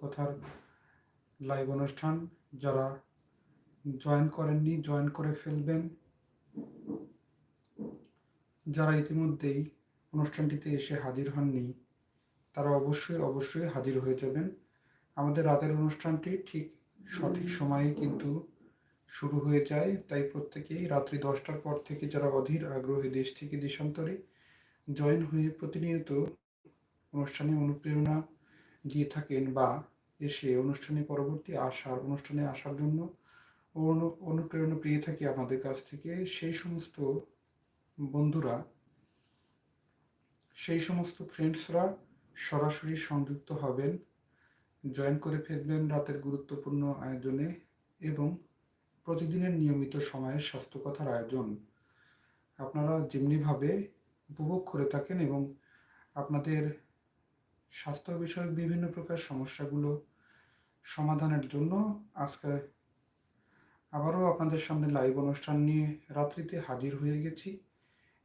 কথার লাইভ অনুষ্ঠান যারা জয়েন করেননি জয়েন করে ফেলবেন। যারা ইতিমধ্যেই অনুষ্ঠানটিতে এসে হাজির হননি, তারা অবশ্যই অবশ্যই হাজির হয়ে যাবেন। আমাদের রাতের অনুষ্ঠানটি ঠিক সঠিক সময়ে কিন্তু শুরু হয়ে যায়। তাই প্রত্যেকেই রাত্রি দশটার পর থেকে যারা অধীর আগ্রহে দেশ থেকে দেশান্তরে জয়েন হয়ে প্রতিনিয়ত অনুষ্ঠানে অনুপ্রেরণা দিয়ে থাকেন বা এসে অনুষ্ঠানে পরবর্তী আসার, অনুষ্ঠানে আসার জন্য অনু- অনুপ্রেরণা পেয়ে থাকি আমাদের কাছ থেকে। সেই সমস্ত বন্ধুরা, সেই সমস্ত ফ্রেন্ডসরা সরাসরি সংযুক্ত হবেন জয়েন করে ফেলবেন রাতের গুরুত্বপূর্ণ আয়োজনে এবং প্রতিদিনের নিয়মিত সময়ের স্বাস্থ্যকথার আয়োজন। আপনারা যেমনিভাবে উপভোগ করে থাকেন এবং আপনাদের স্বাস্থ্য বিষয়ক বিভিন্ন প্রকার সমস্যাগুলো সমাধানের জন্য আজকে আবারও আপনাদের সামনে লাইভ অনুষ্ঠান নিয়ে রাত্রিতে হাজির হয়ে গেছি।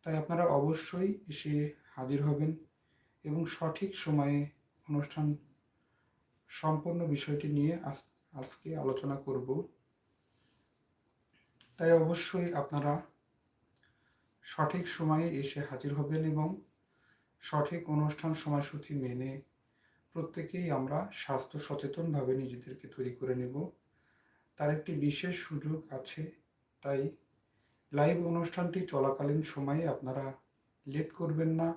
তাই আপনারা অবশ্যই এসে হাজির হবেন এবং সঠিক সময়ে অনুষ্ঠান সম্পূর্ণ বিষয়টি নিয়ে আজ- আজকে আলোচনা করব। তাই অবশ্যই আপনারা সঠিক সময়ে এসে হাজির হবেন এবং সঠিক অনুষ্ঠান সময়সূচি মেনে প্রত্যেকেই আমরা স্বাস্থ্য সচেতনভাবে নিজেদেরকে তৈরি করে নেব। তার একটি বিশেষ সুযোগ আছে, তাই লাইভ অনুষ্ঠানটি চলাকালীন সময়ে আপনারা লেট করবেন না।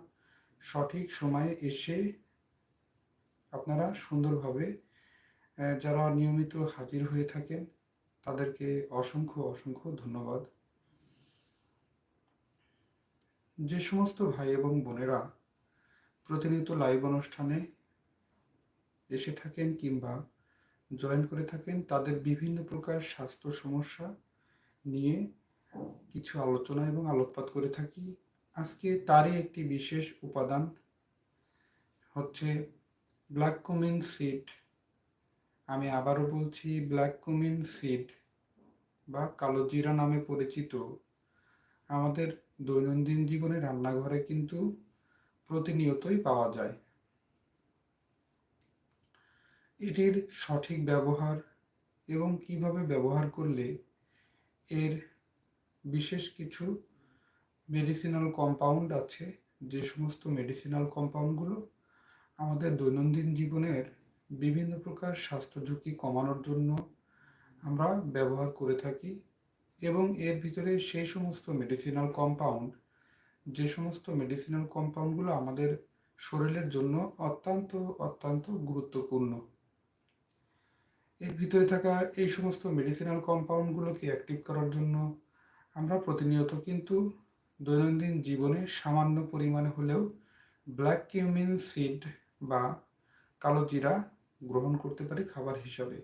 সঠিক সময়ে এসে আপনারা সুন্দরভাবে যারা নিয়মিত হাজির হয়ে থাকেন, তাদেরকে অসংখ্য অসংখ্য ধন্যবাদ। যে সমস্ত ভাই এবং বোনেরা প্রতিনিয়ত লাইভ অনুষ্ঠানে এসে থাকেন কিংবা জয়েন করে থাকেন, তাদের বিভিন্ন প্রকার স্বাস্থ্য সমস্যা নিয়ে কিছু আলোচনা এবং আলোকপাত করে থাকি। আজকে তারই একটি বিশেষ উপাদান হচ্ছে ব্ল্যাক কুমিন সিড আমি আবারও বলছি ব্ল্যাক কুমিন সিড বা কালো জিরা নামে পরিচিত। আমাদের দৈনন্দিন জীবনে রান্নাঘরে কিন্তু প্রতিনিয়তই পাওয়া যায়। এটির সঠিক ব্যবহার এবং কীভাবে ব্যবহার করলে এর বিশেষ কিছু মেডিসিনাল কম্পাউন্ড আছে, যে সমস্ত মেডিসিনাল কম্পাউন্ডগুলো আমাদের দৈনন্দিন জীবনের বিভিন্ন প্রকার স্বাস্থ্য ঝুঁকি কমানোর জন্য আমরা ব্যবহার করে থাকি এবং এর ভিতরে সেই সমস্ত মেডিসিনাল কম্পাউন্ড যে সমস্ত মেডিসিনাল কম্পাউন্ডগুলো আমাদের শরীরের জন্য অত্যন্ত অত্যন্ত গুরুত্বপূর্ণ। এর ভিতরে থাকা এই সমস্ত মেডিসিনাল কম্পাউন্ডগুলোকে অ্যাক্টিভ করার জন্য আমরা প্রতিনিয়ত কিন্তু দৈনন্দিন জীবনে সামান্য পরিমাণে হলেও ব্ল্যাক কিউমিন সিড বা কালো জিরা গ্রহণ করতে পারি খাবার হিসাবে।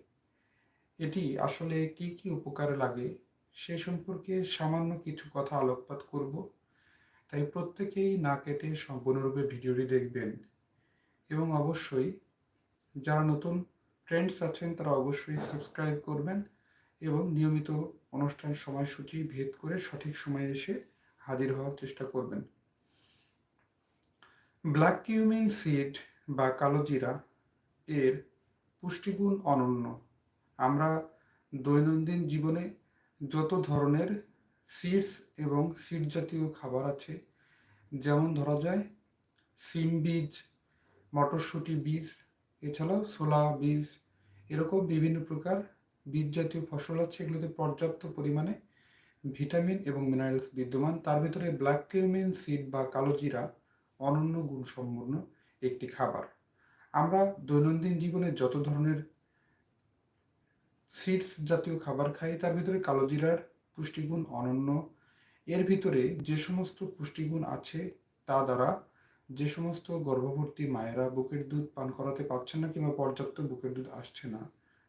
এটি আসলে কি কি উপকারে লাগে সে সম্পর্কে সামান্য কিছু কথা আলোকপাত করব। তাই প্রত্যেকেই না কেটে সম্পূর্ণরূপে ভিডিওটি দেখবেন। এবং অবশ্যই যারা নতুন ফ্রেন্ডস আছেন, তারা অবশ্যই সাবস্ক্রাইব করবেন এবং নিয়মিত অনুষ্ঠান সময়সূচি ভেদ করে সঠিক সময়ে এসে হাজির হওয়ার চেষ্টা করবেন। ব্ল্যাক কিউমিন সিড বা কালো জিরা এর পুষ্টিগুণ অনন্য। আমরা দৈনন্দিন জীবনে যত ধরনের সিডস এবং সিড জাতীয় খাবার আছে, যেমন ধরা যায়, সিম বীজ, মটরশুঁটি বীজ এছাড়াও ছোলা বীজ এরকম বিভিন্ন প্রকার বীজ জাতীয় ফসল আছে, এগুলোতে পর্যাপ্ত পরিমাণে ভিটামিন এবং মিনারেলস বিদ্যমান। তার ভিতরে ব্ল্যাক কিউমিন সিড বা কালো জিরা অনন্য গুণসম্পন্ন একটি খাবার। আমরা দৈনন্দিন জীবনে যত ধরনের সিডস জাতীয় খাবার খাই, তার ভিতরে কালো জিরার পুষ্টিগুণ অনন্য। এর ভিতরে যে সমস্ত পুষ্টিগুণ আছে, তা দ্বারা যে সমস্ত গর্ভবতী মায়েরা বুকের দুধ পান করাতে পারছেন না কিংবা পর্যাপ্ত বুকের দুধ আসছে না,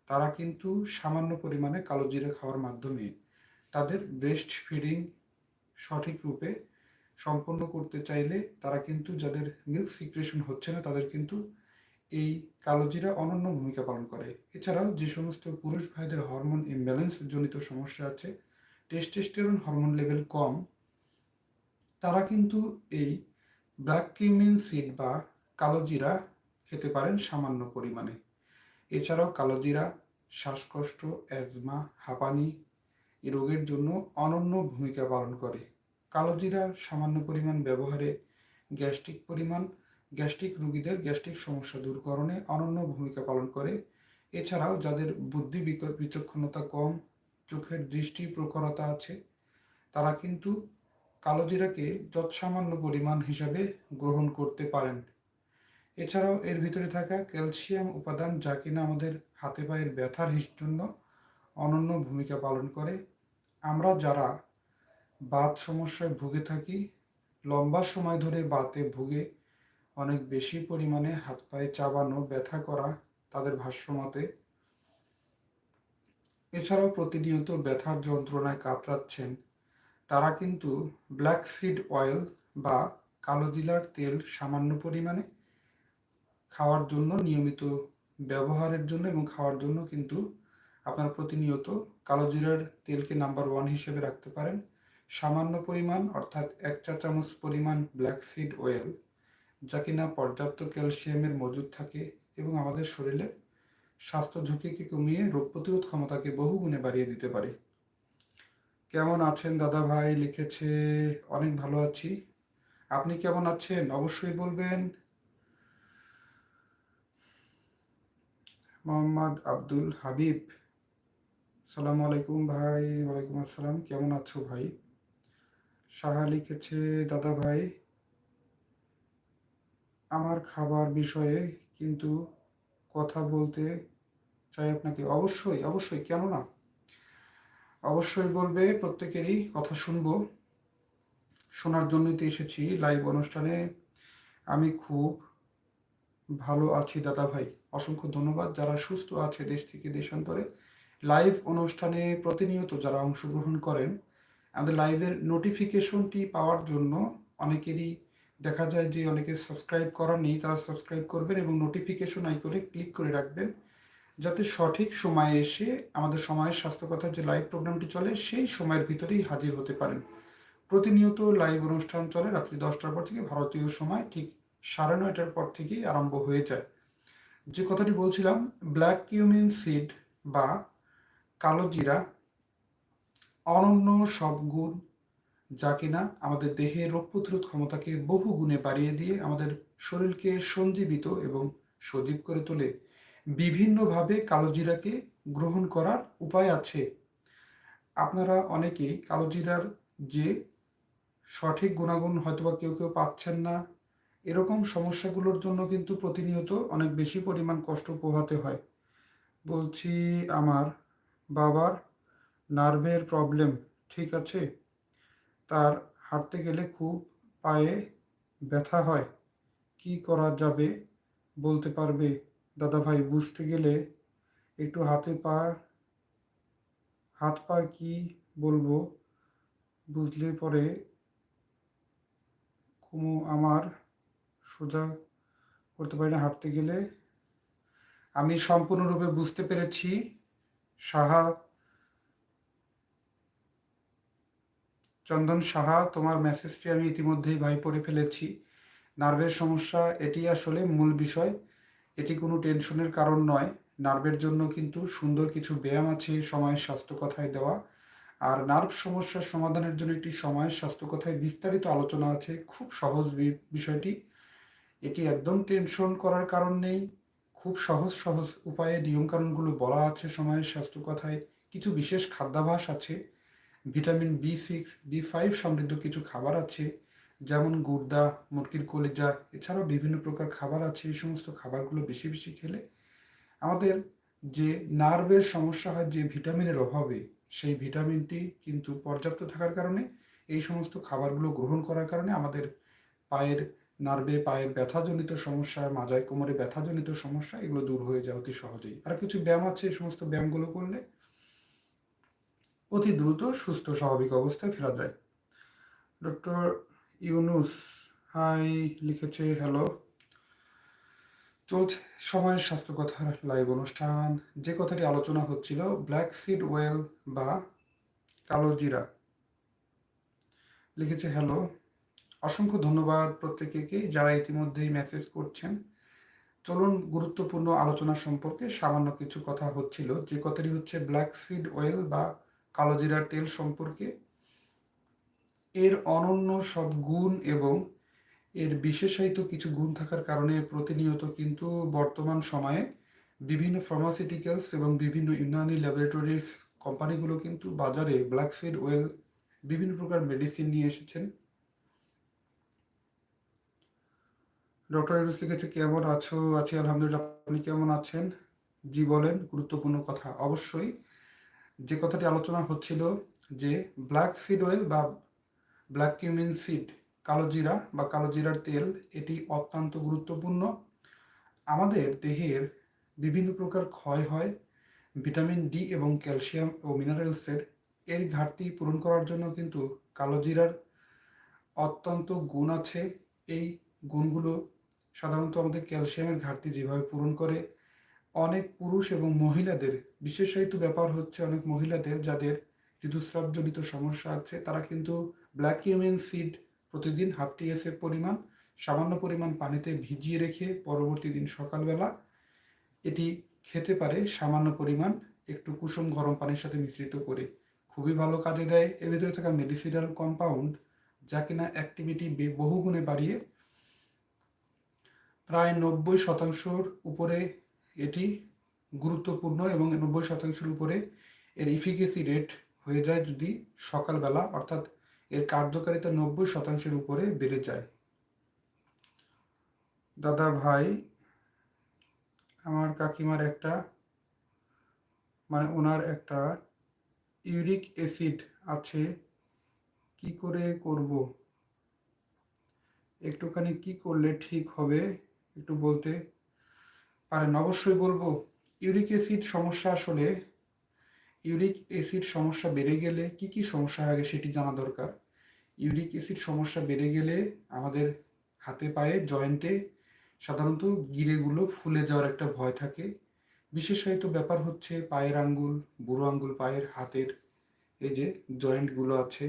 তারা কিন্তু সামান্য পরিমাণে কালো জিরা খাওয়ার মাধ্যমে তাদের ব্রেস্ট ফিডিং সঠিক রূপে সম্পন্ন করতে চাইলে তারা কিন্তু যাদের মিল্ক সিক্রেশন হচ্ছে না, তাদের কিন্তু এই কালোজিরা অনন্য ভূমিকা পালন করে। এছাড়াও যে সমস্ত পুরুষ ভাইদের হরমোন ইমব্যালেন্স জনিত সমস্যা আছে টেস্টোস্টেরন হরমোন লেভেল কম, তারা কিন্তু এই ব্ল্যাক কিউমিন সিড বা কালোজিরা খেতে পারেন সামান্য পরিমাণে। এছাড়াও কালোজিরা শ্বাসকষ্ট, অ্যাজমা, হাঁপানি রোগের জন্য অনন্য ভূমিকা পালন করে। কালোজিরার সামান্য পরিমাণ ব্যবহারে গ্যাস্ট্রিক পরিমাণ, গ্যাস্ট্রিক রোগীদের গ্যাস্ট্রিক সমস্যা দূরকরণে অনন্য ভূমিকা পালন করে। এছাড়াও যাদের বুদ্ধি বিচক্ষণতা কম, চোখের দৃষ্টি প্রখরতা আছে, তারা কিন্তু কালোজিরাকে যৎসামান্য পরিমাণ হিসাবে গ্রহণ করতে পারেন। এছাড়াও এর ভিতরে থাকা ক্যালসিয়াম উপাদান যা কিনা আমাদের হাতে পায়ের ব্যথার জন্য অনন্য ভূমিকা পালন করে। আমরা যারা বাত সমস্যায় ভুগে থাকি, লম্বা সময় ধরে বাতে ভুগে অনেক বেশি পরিমাণে হাত পায়ে চাবানো, ব্যথা করা তাদের ভাষ্যমতে এছাড়াও প্রতিনিয়ত ব্যথার যন্ত্রণায় কাতরাচ্ছেন তারা কিন্তু ব্ল্যাক সিড অয়েল বা কালোজিলার তেল সামান্য পরিমাণে খাওয়ার জন্য নিয়মিত ব্যবহারের জন্য এবং খাওয়ার জন্য কিন্তু আপনারা প্রতিনিয়ত কালোজিরার তেলকে নাম্বার ওয়ান হিসেবে রাখতে পারেন। সামান্য পরিমাণ অর্থাৎ এক চা চামচ পরিমাণ ব্ল্যাক সিড অয়েল যা কিনা পর্যাপ্ত ক্যালসিয়ামের মজুদ থাকে এবং আমাদের শরীরে স্বাস্থ্য ঝুঁকিকে কমিয়ে রোগ প্রতিরোধ ক্ষমতাকে বহু গুণে বাড়িয়ে দিতে পারে। কেমন আছেন দাদা ভাই? লিখেছে, অনেক ভালো আছি। আপনি কেমন আছেন? অবশ্যই বলবেন। মোহাম্মদ আব্দুল হাবিব। সালাম আলাইকুম ভাই, ওয়ালাইকুম আসসালাম। কেমন আছো ভাই? সাহা লিখেছে, দাদা ভাই, আমার খাবার বিষয়ে কিন্তু কথা বলতে চাই আপনাকে। অবশ্যই অবশ্যই, কেন না? অবশ্যই বলবে, প্রত্যেকেরই কথা শুনব। শোনার জন্যই তো এসেছি লাইভ অনুষ্ঠানে। আমি খুব ভালো আছি দাদা ভাই। অসংখ্য ধন্যবাদ। যারা সুস্থ আছে দেশ থেকে দেশান্তরে লাইভ অনুষ্ঠানে প্রতিনিয়ত যারা অংশগ্রহণ করেন, আমাদের লাইভের নোটিফিকেশনটি পাওয়ার জন্য অনেকেরই দেখা যায় যে অনেকে সাবস্ক্রাইব করার নেই, তারা সাবস্ক্রাইব করবেন এবং নোটিফিকেশন আইকনে ক্লিক করে রাখবেন। যাতে সঠিক সময়ে এসে আমাদের সময়ের স্বাস্থ্য কথা যে লাইভ প্রোগ্রামটি চলে, সেই সময়ের ভিতরেই হাজির হতে পারেন। প্রতিনিয়ত লাইভ অনুষ্ঠান চলে রাত্রি দশটার পর থেকে ভারতীয় সময় ঠিক সাড়ে নয়টার পর থেকেই আরম্ভ হয়ে যায়। যে কথাটি বলছিলাম ব্ল্যাক কিউমিন সিড বা কালো জিরা অনন্য সব গুণ যা কিনা আমাদের দেহের রোগ প্রতিরোধ ক্ষমতাকে বহু গুণে বাড়িয়ে দিয়ে আমাদের শরীরকে সঞ্জীবিত এবং সজীব করে তোলে। বিভিন্নভাবে কালো জিরাকে গ্রহণ করার উপায় আছে। আপনারা অনেকেই কালো জিরার যে সঠিক গুণাগুণ হয়তোবা কেউ কেউ পাচ্ছেন না, এরকম সমস্যাগুলোর জন্য কিন্তু প্রতিনিয়ত অনেক বেশি পরিমাণ কষ্ট পোহাতে হয়। বলছি আমার বাবার নার্ভের প্রবলেম, ঠিক আছে? তার হাঁটতে গেলে খুব পায়ে ব্যথা হয়। কি করা যাবে বলতে পারবে? দাদা ভাই বুঝতে গেলে একটু হাতে পা, হাত পা কি বলব? বুঝলে পরে কুমু আমার সোজা করতে পারি না হাঁটতে গেলে। আমি সম্পূর্ণরূপে বুঝতে পেরেছি, সাহা, চন্দন সাহা, তোমার মেসেজটি আমি ইতিমধ্যেই ভাই পড়ে ফেলেছি। নার্ভের সমস্যা, এটি আসলে মূল বিষয়। এটি কোনো টেনশনের কারণ নয়। নার্ভের জন্য কিন্তু সুন্দর কিছু ব্যায়াম আছে সময়ের স্বাস্থ্য কথায় দেওয়া। আর নার্ভ সমস্যার সমাধানের জন্য একটি সময়ের স্বাস্থ্য কথায় বিস্তারিত আলোচনা আছে। খুব সহজ বিষয়টি। এটি একদম টেনশন করার কারণ নেই। খুব সহজ সহজ উপায়ে নিয়মকানুনগুলো বলা আছে সময়ের স্বাস্থ্য কথায় কিছু বিশেষ খাদ্যাভাস আছে। Vitamin B six, B five সমৃদ্ধ কিছু খাবার আছে। যেমন গুর্দা মুরগির কলিজা, এছাড়াও বিভিন্ন প্রকার খাবার আছে। এই সমস্ত খাবারগুলো বেশি বেশি খেলে আমাদের যে নার্ভের সমস্যা হয়, যে ভিটামিনের অভাবে সেই ভিটামিনটি কিন্তু পর্যাপ্ত থাকার কারণে এই সমস্ত খাবারগুলো গ্রহণ করার কারণে আমাদের পায়ের নার্ভে, পায়ের ব্যথাজনিত সমস্যা, মাজায় কোমরে ব্যথাজনিত সমস্যা এগুলো দূর হয়ে যায় অতি সহজেই। আর কিছু ব্যায়াম আছে, এই সমস্ত ব্যায়ামগুলো করলে অতি দ্রুত সুস্থ স্বাভাবিক অবস্থায় ফেরা যায়। ডক্টর ইউনুস, হাই, লিখেছে, হ্যালো। চলছে সময়ের স্বাস্থ্য কথার লাইভ অনুষ্ঠান। যে কথাটি আলোচনা হচ্ছিল ব্ল্যাক সিড ওয়েল বা কালো জিরা। লিখেছে, হ্যালো। অসংখ্য ধন্যবাদ প্রত্যেকে যারা ইতিমধ্যেই মেসেজ করছেন। চলুন গুরুত্বপূর্ণ আলোচনা সম্পর্কে সামান্য কিছু কথা হচ্ছিল। যে কথাটি হচ্ছে ব্ল্যাক সিড অয়েল বা কালোজিরার তেল সম্পর্কে এর অনন্য সব গুণ এবং এর বিশেষায়িত কিছু গুণ থাকার কারণে প্রতিনিয়ত কিন্তু বর্তমান সময়ে বিভিন্ন ফার্মাসিউটিক্যালস এবং বিভিন্ন ইউনানি ল্যাবরেটরিজ কোম্পানিগুলো কিন্তু বাজারে ব্ল্যাক সিড ওয়েল বিভিন্ন প্রকার মেডিসিন নিয়ে এসেছেন। ডক্টর ইউনুস লিখেছে, কেমন আছো? আছি আলহামদুলিল্লাহ, আপনি কেমন আছেন? জি, বলেন, গুরুত্বপূর্ণ কথা। অবশ্যই, যে কথাটি আলোচনা হচ্ছিল যে ব্ল্যাক সিড অয়েল বা ব্ল্যাক কিউমিন সিড কালো জিরা বা কালো জিরার তেল, এটি অত্যন্ত গুরুত্বপূর্ণ। আমাদের দেহের বিভিন্ন প্রকার ক্ষয় হয়, ভিটামিন ডি এবং ক্যালসিয়াম ও মিনারেলসের। এর ঘাটতি পূরণ করার জন্য কিন্তু কালো জিরার অত্যন্ত গুণ আছে। এই গুণগুলো সাধারণত আমাদের ক্যালসিয়ামের ঘাটতি যেভাবে পূরণ করে, অনেক পুরুষ এবং মহিলাদের, বিশেষায়িত ব্যাপার হচ্ছে অনেক মহিলাদের যাদের ঋতুস্রাবজনিত সমস্যা আছে, তারা কিন্তু ব্ল্যাক ইউমিন সিড প্রতিদিন হাফ টিএসের পরিমাণ, সামান্য পরিমাণ পানিতে ভিজিয়ে রেখে পরবর্তী দিন সকালবেলা এটি খেতে পারে সামান্য পরিমাণ একটু কুসুম গরম পানির সাথে মিশ্রিত করে। খুবই ভালো কাজে দেয়। এর ভিতরে থাকা মেডিসিনাল কম্পাউন্ড যা কিনা অ্যাক্টিভিটি বহুগুণে বাড়িয়ে প্রায় নব্বই শতাংশর উপরে এটি গুরুত্বপূর্ণ এবং নব্বই শতাংশের উপরে এর ইফিকেসি রেট হয়ে যায় যদি সকালবেলা, অর্থাৎ এর কার্যকারিতা নব্বই শতাংশের উপরে বেড়ে যায়। দাদা ভাই, আমার কাকিমার একটা মানে ওনার একটা ইউরিক অ্যাসিড আছে, কি করে করব? একটুখানি কি করলে ঠিক হবে একটু বলতে পারেন? অবশ্যই বলব, ইউরিক অ্যাসিড সমস্যা আসলে ইউরিক অ্যাসিড সমস্যা বেড়ে গেলে কি কি সমস্যা আগে সেটি জানা দরকার। ইউরিক অ্যাসিড সমস্যা বেড়ে গেলে আমাদের হাতে পায়ে, জয়েন্টে সাধারণত গিরেগুলো ফুলে যাওয়ার একটা ভয় থাকে। বিশেষায়িত ব্যাপার হচ্ছে পায়ের আঙ্গুল, বুড়ো আঙ্গুল পায়ের হাতের এই যে জয়েন্টগুলো আছে,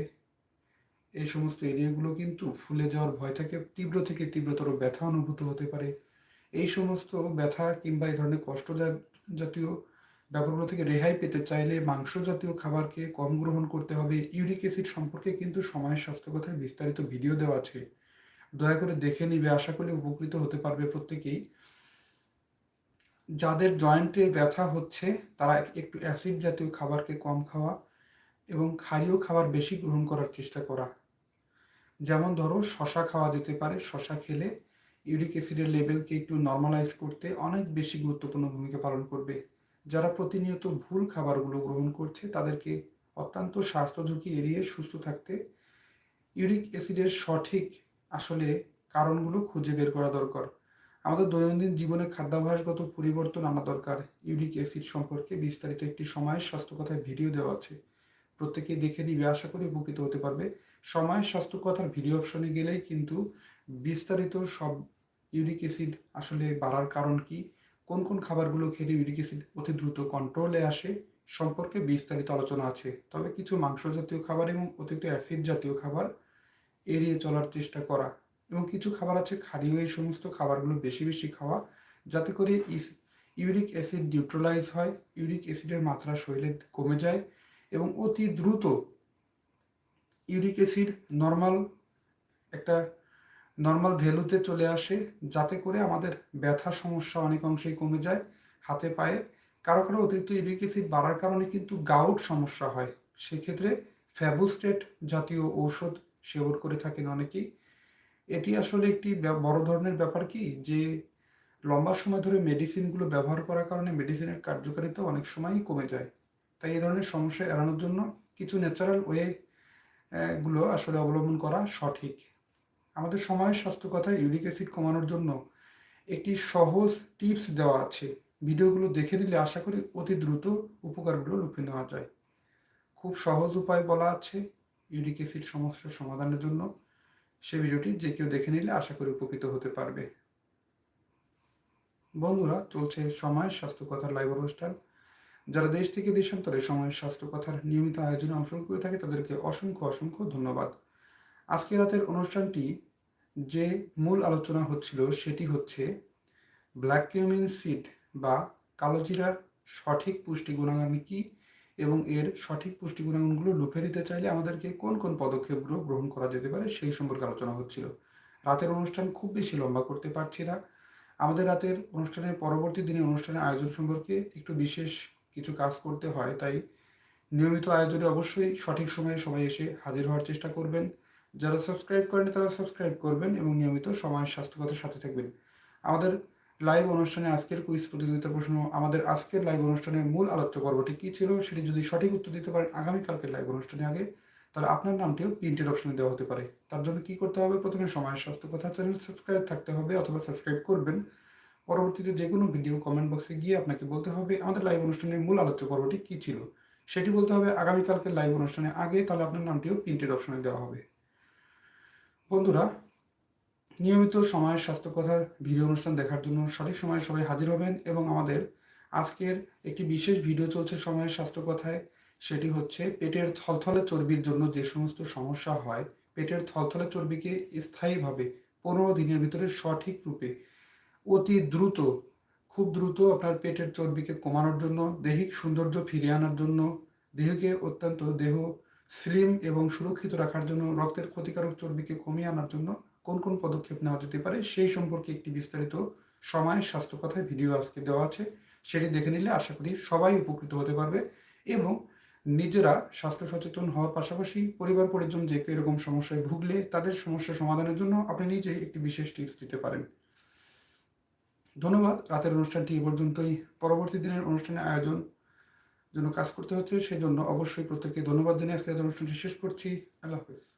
এই সমস্ত এরিয়াগুলো কিন্তু ফুলে যাওয়ার ভয় থাকে, তীব্র থেকে তীব্রতর ব্যথা অনুভূত হতে পারে। এই সমস্ত ব্যথা কিংবা এই ধরনের কষ্ট জাতীয় ব্যাপারগুলো থেকে রেহাই পেতে চাইলে মাংস জাতীয় খাবারকে কম গ্রহণ করতে হবে। ইউরিক অ্যাসিড সম্পর্কে কিন্তু সময় স্বাস্থ্য কথায় বিস্তারিত ভিডিও দেওয়া আছে। দয়া করে দেখে নিবে, আশা করি উপকৃত হতে পারবে প্রত্যেকেই। যাদের জয়েন্টে ব্যথা হচ্ছে, তারা একটু অ্যাসিড জাতীয় খাবারকে কম খাওয়া এবং ক্ষারীয় খাবার বেশি গ্রহণ করার চেষ্টা করা। যেমন ধরো, শশা খাওয়া যেতে পারে। শশা খেলে ইউরিক অ্যাসিডের লেভেলকে একটু নর্মালাইজ করতে অনেক বেশি গুরুত্বপূর্ণ ভূমিকা পালন করবে। যারা প্রতিনিয়ত ভুল খাবারগুলো গ্রহণ করছে, তাদেরকে অত্যন্ত স্বাস্থ্য ঝুঁকি এড়িয়ে সুস্থ থাকতে ইউরিক অ্যাসিডের সঠিক আসলে কারণগুলো খুঁজে বের করা দরকার। আমাদের দৈনন্দিন জীবনে খাদ্যাভ্যাসগত পরিবর্তন আনা দরকার। ইউরিক অ্যাসিড সম্পর্কে বিস্তারিত একটি সময়ের স্বাস্থ্য কথায় ভিডিও দেওয়া আছে। প্রত্যেকে দেখে নিবে, আশা করি উপকৃত হতে পারবে। সময়ের স্বাস্থ্য কথার ভিডিও অপশনে গেলেই কিন্তু বিস্তারিত সব ইউরিক অ্যাসিড আসলে বাড়ার কারণ কি কোন কোন খাবারগুলো খেলে ইউরিক অ্যাসিড অতি দ্রুত কন্ট্রোলে আসে সম্পর্কে বিস্তারিত আলোচনা আছে। তবে কিছু মাংস জাতীয় খাবার এবং অতিরিক্ত অ্যাসিড জাতীয় খাবার এড়িয়ে চলার চেষ্টা করা এবং কিছু খাবার আছে ক্ষারীয় এই সমস্ত খাবারগুলো বেশি বেশি খাওয়া যাতে করে ইউরিক অ্যাসিড নিউট্রালাইজ হয়, ইউরিক অ্যাসিডের মাত্রা শরীরে কমে যায় এবং অতি দ্রুত ইউরিক অ্যাসিড নর্মাল একটা নর্মাল ভ্যালুতে চলে আসে, যাতে করে আমাদের ব্যথা সমস্যা অনেক অংশেই কমে যায় হাতে পায়ে। কারও কারও অতিরিক্ত ইউরিক অ্যাসিড বাড়ার কারণে কিন্তু গাউট সমস্যা হয়। সেক্ষেত্রে ফ্যাবুস্টেট জাতীয় ঔষধ সেবন করে থাকেন অনেকেই। এটি আসলে একটি বড় ধরনের ব্যাপার কি? যে লম্বা সময় ধরে মেডিসিনগুলো ব্যবহার করার কারণে মেডিসিনের কার্যকারিতা অনেক সময়ই কমে যায়। তাই এই ধরনের সমস্যা এড়ানোর জন্য কিছু ন্যাচারাল ওয়ে গুলো আসলে অবলম্বন করা সঠিক। আমাদের সময়ের স্বাস্থ্য কথায় ইউরিক অ্যাসিড কমানোর জন্য একটি সহজ টিপস দেওয়া আছে। ভিডিওগুলো দেখে নিলে আশা করি অতি দ্রুত উপকারগুলো লুপে নেওয়া যায়। খুব সহজ উপায় বলা আছে ইউরিক অ্যাসিড সমস্যার সমাধানের জন্য। সে ভিডিওটি যে কেউ দেখে নিলে আশা করি উপকৃত হতে পারবে। বন্ধুরা, চলছে সময় স্বাস্থ্য কথার লাইভ অনুষ্ঠান। যারা দেশ থেকে দেশান্তরে সময়ের স্বাস্থ্য কথার নিয়মিত আয়োজনে অংশগ্রহণ করে থাকে, তাদেরকে অসংখ্য অসংখ্য ধন্যবাদ। আজকে রাতের অনুষ্ঠানটি যে মূল আলোচনা হচ্ছিল সেটি হচ্ছে ব্ল্যাক কিউমিন সিড বা কালো জিরার সঠিক পুষ্টি গুণাগুণ কি এবং এর সঠিক পুষ্টি গুণাগুণগুলো লুফে নিতে চাইলে আমাদেরকে কোন কোন পদক্ষেপগুলো গ্রহণ করা যেতে পারে সেই সম্পর্কে আলোচনা হচ্ছিল। রাতের অনুষ্ঠান খুব বেশি লম্বা করতে পারছি না। আমাদের রাতের অনুষ্ঠানের পরবর্তী দিনে অনুষ্ঠানের আয়োজন সম্পর্কে একটু বিশেষ কিছু কাজ করতে হয়, তাই নিয়মিত আয়োজনে অবশ্যই সঠিক সময়ে সবাই এসে হাজির হওয়ার চেষ্টা করবেন। যারা সাবস্ক্রাইব করেন তারা সাবস্ক্রাইব করবেন এবং নিয়মিত সময় স্বাস্থ্যগতের সাথে থাকবেন। আমাদের লাইভ অনুষ্ঠানে আজকের কুইজ প্রতিযোগিতার প্রশ্ন, আমাদের আজকের লাইভ অনুষ্ঠানের মূল আলোচ্য পর্বটি কী ছিল সেটি যদি সঠিক উত্তর দিতে পারেন আগামীকালকের লাইভ অনুষ্ঠানে আগে, তাহলে আপনার নামটিও প্রিন্টেড অপশনে দেওয়া হতে পারে। তার জন্য কি করতে হবে? প্রথমে সময় স্বাস্থ্য কথা চ্যানেল সাবস্ক্রাইব থাকতে হবে অথবা সাবস্ক্রাইব করবেন। পরবর্তীতে যে কোনো ভিডিও কমেন্ট বক্সে গিয়ে আপনাকে বলতে হবে আমাদের লাইভ অনুষ্ঠানের মূল আলোচ্য পর্বটি কী ছিল? সেটি বলতে হবে আগামীকালকের লাইভ অনুষ্ঠানে আগে, তাহলে আপনার নামটিও প্রিন্টেড অপশনে দেওয়া হবে। বন্ধুরা, নিয়মিত সময়ের স্বাস্থ্য কথার ভিডিও অনুষ্ঠান দেখার জন্য সঠিক সময়ে সবাই হাজির হবেন এবং আমাদের আজকের একটি বিশেষ ভিডিও চলছে সময়ের স্বাস্থ্য কথায় সেটি হচ্ছে পেটের থলথলে চর্বির জন্য যে সমস্ত সমস্যা হয়, পেটের থলথলে চর্বিকে স্থায়ীভাবে পনেরো দিনের ভিতরে সঠিক রূপে অতি দ্রুত, খুব দ্রুত আপনার পেটের চর্বিকে কমানোর জন্য, দেহিক সৌন্দর্য ফিরিয়ে আনার জন্য, দেহকে অত্যন্ত দেহ স্লিম এবং সুরক্ষিত রাখার জন্য রক্তের ক্ষতিকারক চর্বিকে কমিয়ে আনার জন্য কোন কোন পদক্ষেপ নেওয়া যেতে পারে সেই সম্পর্কে একটি বিস্তারিত সময় স্বাস্থ্য কথায় ভিডিও আজকে দেওয়া আছে। সেটি দেখে নিলে আশা করি সবাই উপকৃত হতে পারবে এবং নিজেরা স্বাস্থ্য সচেতন হওয়ার পাশাপাশি পরিবার পরিজন যে এরকম সমস্যায় ভুগলে তাদের সমস্যা সমাধানের জন্য আপনি নিজেই একটি বিশেষ টিপস দিতে পারেন। ধন্যবাদ। রাতের অনুষ্ঠানটি এ পর্যন্তই। পরবর্তী দিনের অনুষ্ঠানের আয়োজন জন্য কাজ করতে হচ্ছে, সেজন্য অবশ্যই প্রত্যেককে ধন্যবাদ জানিয়ে আজকে অনুষ্ঠানটি শেষ করছি। আল্লাহ হাফেজ।